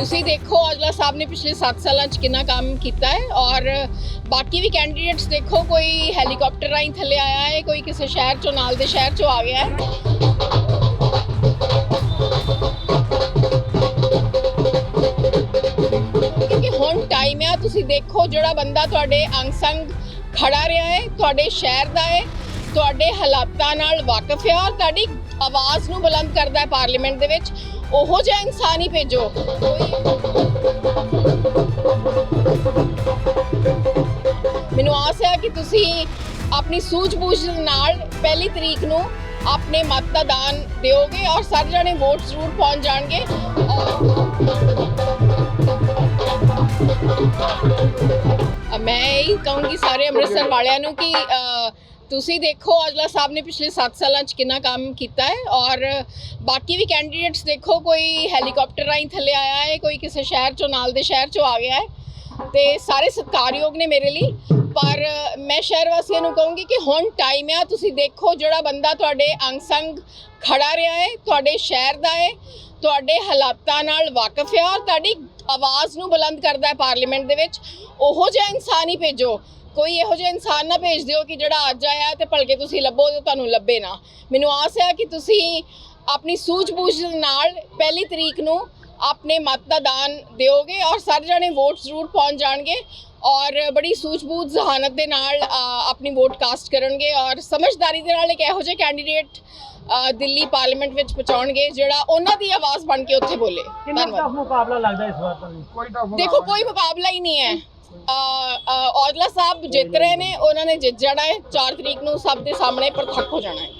ਤੁਸੀਂ ਦੇਖੋ ਔਜਲਾ ਸਾਹਿਬ ਨੇ ਪਿਛਲੇ 7 ਸਾਲਾਂ 'ਚ ਕਿੰਨਾ ਕੰਮ ਕੀਤਾ ਹੈ ਔਰ ਬਾਕੀ ਵੀ ਕੈਂਡੀਡੇਟਸ ਦੇਖੋ, ਕੋਈ ਹੈਲੀਕਾਪਟਰ ਰਾਹੀਂ ਥੱਲੇ ਆਇਆ ਹੈ, ਕੋਈ ਕਿਸੇ ਸ਼ਹਿਰ 'ਚੋਂ, ਨਾਲ ਦੇ ਸ਼ਹਿਰ 'ਚੋਂ ਆ ਗਿਆ ਹੈ। ਕਿਉਂਕਿ ਹੁਣ ਟਾਈਮ ਆ, ਤੁਸੀਂ ਦੇਖੋ ਜਿਹੜਾ ਬੰਦਾ ਤੁਹਾਡੇ ਅੰਗ ਸੰਗ ਖੜਾ ਰਿਹਾ ਹੈ, ਤੁਹਾਡੇ ਸ਼ਹਿਰ ਦਾ ਹੈ ਤੁਹਾਡੇ ਹਾਲਾਤਾਂ ਨਾਲ ਵਾਕਿਫ ਹੈ ਔਰ ਤੁਹਾਡੀ ਆਵਾਜ਼ ਨੂੰ ਬੁਲੰਦ ਕਰਦਾ ਹੈ ਪਾਰਲੀਮੈਂਟ ਦੇ ਵਿੱਚ। ਉਹੋ ਜਿਹਾ ਇਨਸਾਨ ਹੀ ਭੇਜੋ। ਮੈਨੂੰ ਆਸ ਹੈ ਕਿ ਤੁਸੀਂ ਆਪਣੀ ਸੂਝ-ਬੂਝ ਨਾਲ ਪਹਿਲੀ ਤਰੀਕ ਨੂੰ ਆਪਣੇ ਮਤ ਦਾ ਦਾਨ ਦਿਓਗੇ ਔਰ ਸਾਰੇ ਜਣੇ ਵੋਟ ਜ਼ਰੂਰ ਪਹੁੰਚ ਜਾਣਗੇ। ਮੈਂ ਇਹ ਕਹੂੰਗੀ ਸਾਰੇ ਅੰਮ੍ਰਿਤਸਰ ਵਾਲਿਆਂ ਨੂੰ ਕਿ ਤੁਸੀਂ ਦੇਖੋ ਔਜਲਾ ਸਾਹਿਬ ਨੇ ਪਿਛਲੇ 7 ਸਾਲਾਂ 'ਚ ਕਿੰਨਾ ਕੰਮ ਕੀਤਾ ਹੈ ਔਰ ਬਾਕੀ ਵੀ ਕੈਂਡੀਡੇਟਸ ਦੇਖੋ, ਕੋਈ ਹੈਲੀਕਾਪਟਰ ਰਾਹੀਂ ਥੱਲੇ ਆਇਆ ਹੈ, ਕੋਈ ਕਿਸੇ ਸ਼ਹਿਰ 'ਚੋਂ, ਨਾਲ ਦੇ ਸ਼ਹਿਰ 'ਚੋਂ ਆ ਗਿਆ ਹੈ ਤੇ ਸਾਰੇ ਸਤਿਕਾਰਯੋਗ ਨੇ ਮੇਰੇ ਲਈ। ਪਰ ਮੈਂ ਸ਼ਹਿਰ ਵਾਸੀਆਂ ਨੂੰ ਕਹੂੰਗੀ ਕਿ ਹੁਣ ਟਾਈਮ ਆ, ਤੁਸੀਂ ਦੇਖੋ ਜਿਹੜਾ ਬੰਦਾ ਤੁਹਾਡੇ ਅੰਗ ਸੰਗ ਖੜਾ ਰਿਹਾ ਹੈ, ਤੁਹਾਡੇ ਸ਼ਹਿਰ ਦਾ ਹੈ, ਤੁਹਾਡੇ ਹਾਲਾਤਾਂ ਨਾਲ ਵਾਕਿਫ ਹੈ ਔਰ ਤੁਹਾਡੀ ਆਵਾਜ਼ ਨੂੰ ਬੁਲੰਦ ਕਰਦਾ ਹੈ ਪਾਰਲੀਮੈਂਟ ਦੇ ਵਿੱਚ। ਉਹੋ ਜਿਹਾ ਇਨਸਾਨ ਹੀ ਭੇਜੋ। ਕੋਈ ਇਹੋ ਜਿਹਾ ਇਨਸਾਨ ਨਾ ਭੇਜ ਦਿਓ ਕਿ ਜਿਹੜਾ ਅੱਜ ਆਇਆ ਤੇ ਭਲਕੇ ਤੁਸੀਂ ਲੱਭੋ ਤੇ ਤੁਹਾਨੂੰ ਲੱਭੇ ਨਾ। ਮੈਨੂੰ ਆਸ ਹੈ ਕਿ ਤੁਸੀਂ ਆਪਣੀ ਸੂਝ-ਬੂਝ ਨਾਲ ਪਹਿਲੀ ਤਰੀਕ ਨੂੰ ਆਪਣੇ ਮਤ ਦਾ ਦਾਨ ਦਿਓਗੇ ਔਰ ਸਾਰੇ ਜਣੇ ਵੋਟ ਜ਼ਰੂਰ ਪਹੁੰਚ ਜਾਣਗੇ ਔਰ ਬੜੀ ਸੂਝ-ਬੂਝ ਜ਼ਹਾਨਤ ਦੇ ਨਾਲ ਆਪਣੀ ਵੋਟ ਕਾਸਟ ਕਰਨਗੇ ਔਰ ਸਮਝਦਾਰੀ ਦੇ ਨਾਲ ਇੱਕ ਇਹੋ ਜਿਹੇ ਕੈਂਡੀਡੇਟ ਦਿੱਲੀ ਪਾਰਲੀਮੈਂਟ ਵਿੱਚ ਪਹੁੰਚਾਉਣਗੇ ਜਿਹੜਾ ਉਹਨਾਂ ਦੀ ਆਵਾਜ਼ ਬਣ ਕੇ ਉੱਥੇ ਬੋਲੇ। ਕਿੰਨਾ ਧੰਨਵਾਦ। ਟਫ ਮੁਕਾਬਲਾ ਲੱਗਦਾ ਇਸ ਵਾਰ ਤੁਹਾਨੂੰ? ਦੇਖੋ ਕੋਈ ਮੁਕਾਬਲਾ ਹੀ ਨਹੀਂ ਹੈ। ਔਜਲਾ ਸਾਹਿਬ ਜਿੱਤ ਰਹੇ ਨੇ, ਉਹਨਾਂ ਨੇ ਜਿੱਤ ਜਾਣਾ ਹੈ। 4 ਤਰੀਕ ਨੂੰ ਸਭ ਦੇ ਸਾਹਮਣੇ ਪ੍ਰਤੱਖ ਹੋ ਜਾਣਾ ਹੈ।